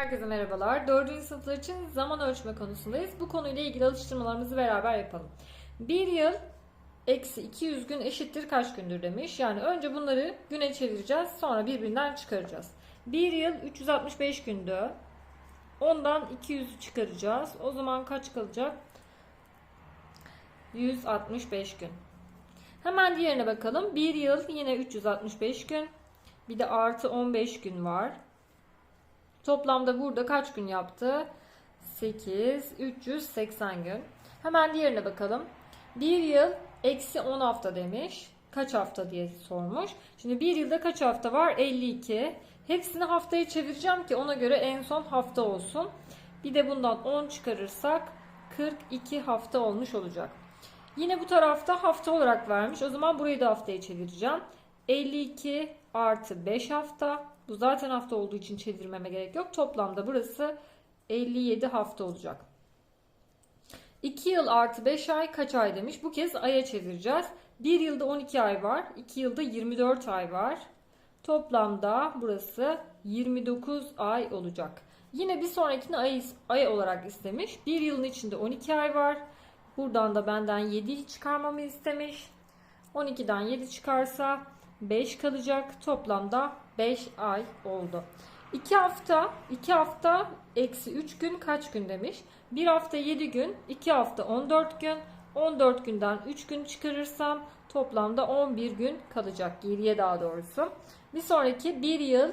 Herkese merhabalar. 4. sınıflar için zaman ölçme konusundayız. Bu konuyla ilgili alıştırmalarımızı beraber yapalım. Bir yıl eksi 200 gün eşittir kaç gündür demiş. Yani önce bunları güne çevireceğiz. Sonra birbirinden çıkaracağız. Bir yıl 365 gündü. Ondan 200'ü çıkaracağız. O zaman kaç kalacak? 165 gün. Hemen diğerine bakalım. Bir yıl yine 365 gün. Bir de artı 15 gün var. Toplamda burada kaç gün yaptı? 8, 380 gün. Hemen diğerine bakalım. Bir yıl eksi 10 hafta demiş. Kaç hafta diye sormuş. Şimdi bir yılda kaç hafta var? 52. Hepsini haftaya çevireceğim ki ona göre en son hafta olsun. Bir de bundan 10 çıkarırsak 42 hafta olmuş olacak. Yine bu tarafta hafta olarak vermiş. O zaman burayı da haftaya çevireceğim. 52 artı 5 hafta. Bu zaten hafta olduğu için çevirmeme gerek yok. Toplamda burası 57 hafta olacak. 2 yıl artı 5 ay kaç ay demiş. Bu kez aya çevireceğiz. 1 yılda 12 ay var. 2 yılda 24 ay var. Toplamda burası 29 ay olacak. Yine bir sonrakini ay, ay olarak istemiş. 1 yılın içinde 12 ay var. Buradan da benden 7 çıkarmamı istemiş. 12'den 7 çıkarsa 5 kalacak. Toplamda 5 ay oldu. 2 hafta, 2 hafta eksi 3 gün kaç gün demiş. 1 hafta 7 gün, 2 hafta 14 gün. 14 günden 3 gün çıkarırsam toplamda 11 gün kalacak. Geriye daha doğrusu. Bir sonraki 1 yıl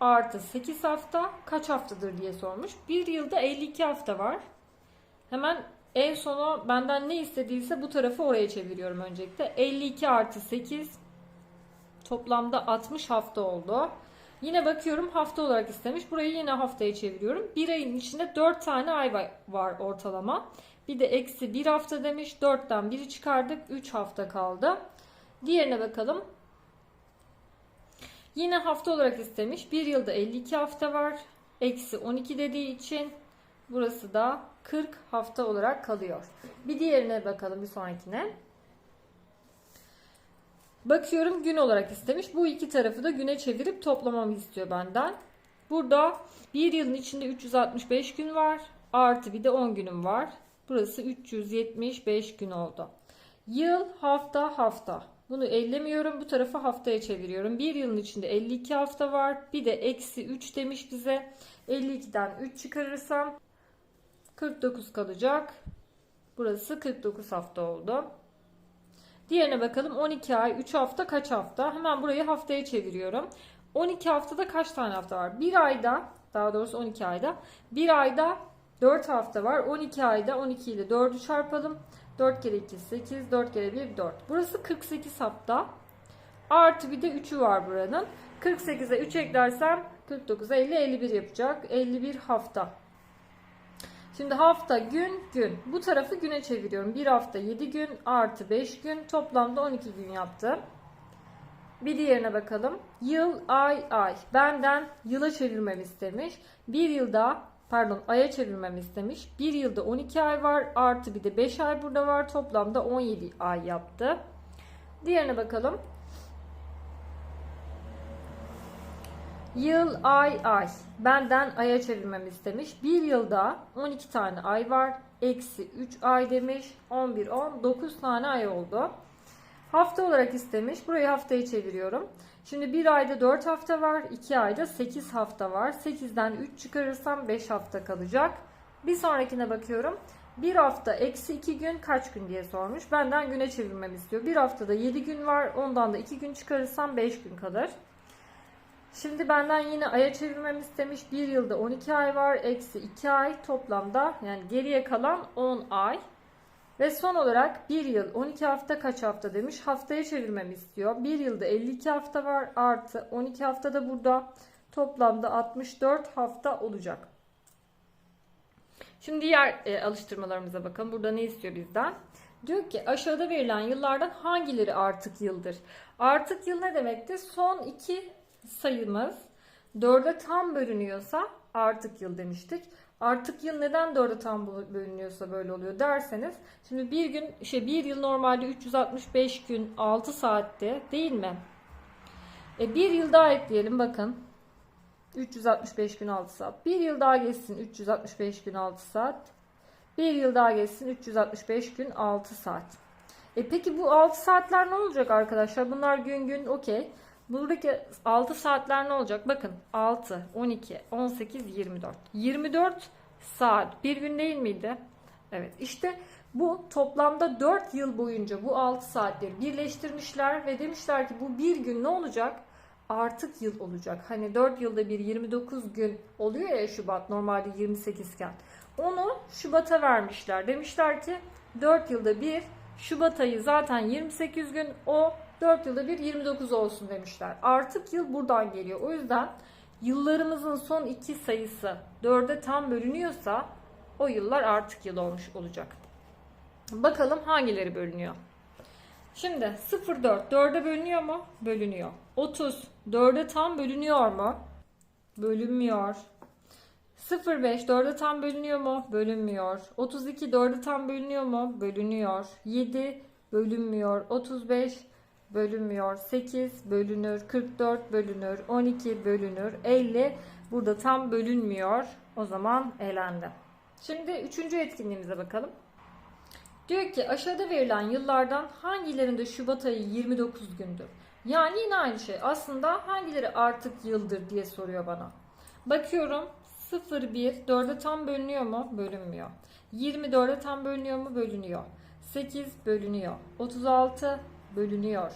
artı 8 hafta kaç haftadır diye sormuş. 1 yılda 52 hafta var. Hemen en sonu benden ne istediyse bu tarafı oraya çeviriyorum öncelikle. 52 artı 8 toplamda 60 hafta oldu. Yine bakıyorum hafta olarak istemiş. Burayı yine haftaya çeviriyorum. Bir ayın içinde 4 tane ay var ortalama. Bir de eksi 1 hafta demiş. 4'ten 1'i çıkardık. 3 hafta kaldı. Diğerine bakalım. Yine hafta olarak istemiş. Bir yılda 52 hafta var. Eksi 12 dediği için burası da 40 hafta olarak kalıyor. Bir diğerine bakalım bir sonrakine. Bakıyorum gün olarak istemiş. Bu iki tarafı da güne çevirip toplamamı istiyor benden. Burada bir yılın içinde 365 gün var. Artı bir de 10 günüm var. Burası 375 gün oldu. Yıl, hafta, hafta. Bunu ellemiyorum. Bu tarafı haftaya çeviriyorum. Bir yılın içinde 52 hafta var. Bir de eksi 3 demiş bize. 52'den 3 çıkarırsam 49 kalacak. Burası 49 hafta oldu. Diğerine bakalım 12 ay 3 hafta kaç hafta? Hemen burayı haftaya çeviriyorum. 12 haftada kaç tane hafta var? Bir ayda daha doğrusu 12 ayda bir ayda 4 hafta var. 12 ayda 12 ile 4'ü çarpalım. 4 kere 2 8 4 kere 1 4. Burası 48 hafta. Artı bir de 3'ü var buranın. 48'e 3 eklersem 49 50 51 yapacak. 51 hafta. Şimdi hafta, gün, gün. Bu tarafı güne çeviriyorum. Bir hafta 7 gün artı 5 gün. Toplamda 12 gün yaptı. Bir diğerine bakalım. Yıl, ay, ay. Benden yıla çevirmemi istemiş. Bir yılda pardon aya çevirmemi istemiş. Bir yılda 12 ay var. Artı bir de 5 ay burada var. Toplamda 17 ay yaptı. Diğerine bakalım. Yıl, ay, ay. Benden aya çevirmemi istemiş. Bir yılda 12 tane ay var. Eksi 3 ay demiş. 11, 10, 9 tane ay oldu. Hafta olarak istemiş. Burayı haftaya çeviriyorum. Şimdi bir ayda 4 hafta var. 2 ayda 8 hafta var. 8'den 3 çıkarırsam 5 hafta kalacak. Bir sonrakine bakıyorum. Bir hafta eksi 2 gün kaç gün diye sormuş. Benden güne çevirmemi istiyor. Bir haftada 7 gün var. Ondan da 2 gün çıkarırsam 5 gün kalır. Şimdi benden yine aya çevirmemi istemiş. Bir yılda 12 ay var. Eksi 2 ay toplamda yani geriye kalan 10 ay. Ve son olarak bir yıl 12 hafta kaç hafta demiş. Haftaya çevirmemi istiyor. Bir yılda 52 hafta var. Artı 12 hafta da burada. Toplamda 64 hafta olacak. Şimdi diğer e, alıştırmalarımıza bakalım. Burada ne istiyor bizden? Diyor ki aşağıda verilen yıllardan hangileri artık yıldır? Artık yıl ne demekti? Son iki sayımız 4'e tam bölünüyorsa artık yıl demiştik. Artık yıl neden 4'e tam bölünüyorsa böyle oluyor derseniz şimdi bir gün şey bir yıl normalde 365 gün 6 saatte değil mi? E bir yıl daha ekleyelim bakın. 365 gün 6 saat. Bir yıl daha geçsin 365 gün 6 saat. Bir yıl daha geçsin 365 gün 6 saat. E peki bu 6 saatler ne olacak arkadaşlar? Bunlar gün gün okey. Buradaki 6 saatler ne olacak? Bakın 6, 12, 18, 24. 24 saat bir gün değil miydi? Evet işte bu toplamda 4 yıl boyunca bu 6 saatleri birleştirmişler ve demişler ki bu bir gün ne olacak? Artık yıl olacak. Hani 4 yılda bir 29 gün oluyor ya Şubat normalde 28 iken. Onu Şubat'a vermişler. Demişler ki 4 yılda bir Şubat ayı zaten 28 gün o 4 yılda bir 29 olsun demişler. Artık yıl buradan geliyor. O yüzden yıllarımızın son iki sayısı 4'e tam bölünüyorsa o yıllar artık yıl olmuş olacak. Bakalım hangileri bölünüyor. Şimdi 04 4'e bölünüyor mu? Bölünüyor. 30 4'e tam bölünüyor mu? Bölünmüyor. 05 4'e tam bölünüyor mu? Bölünmüyor. 32 4'e tam bölünüyor mu? Bölünüyor. 7 bölünmüyor. 35 bölünmüyor. 8 bölünür. 44 bölünür. 12 bölünür. 50 burada tam bölünmüyor. O zaman elendi. Şimdi üçüncü etkinliğimize bakalım. Diyor ki aşağıda verilen yıllardan hangilerinde Şubat ayı 29 gündür? Yani yine aynı şey. Aslında hangileri artık yıldır diye soruyor bana. Bakıyorum 01 4'e tam bölünüyor mu? Bölünmüyor. 24'e tam bölünüyor mu? Bölünüyor. 8 bölünüyor. 36 bölünüyor.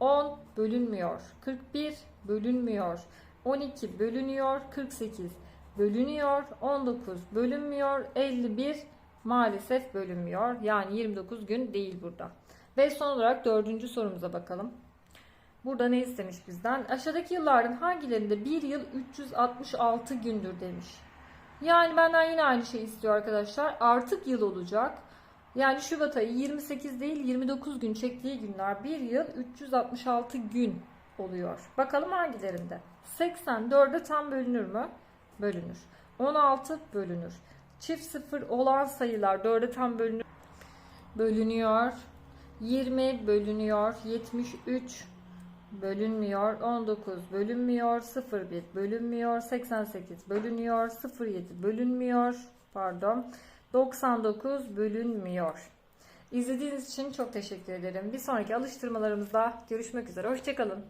10 bölünmüyor. 41 bölünmüyor. 12 bölünüyor. 48 bölünüyor. 19 bölünmüyor. 51 maalesef bölünmüyor. Yani 29 gün değil burada. Ve son olarak dördüncü sorumuza bakalım. Burada ne istemiş bizden? Aşağıdaki yılların hangilerinde bir yıl 366 gündür demiş. Yani benden yine aynı şey istiyor arkadaşlar. Artık yıl olacak. Yani Şubat ayı 28 değil 29 gün çektiği günler bir yıl 366 gün oluyor. Bakalım hangilerinde? 84'e tam bölünür mü? Bölünür. 16 bölünür. Çift sıfır olan sayılar 4'e tam bölünür. Bölünüyor. 20 bölünüyor. 73 bölünmüyor. 19 bölünmüyor. 01 bölünmüyor. 88 bölünüyor. 07 bölünmüyor. Pardon. 99 bölünmüyor. İzlediğiniz için çok teşekkür ederim. Bir sonraki alıştırmalarımızda görüşmek üzere. Hoşçakalın.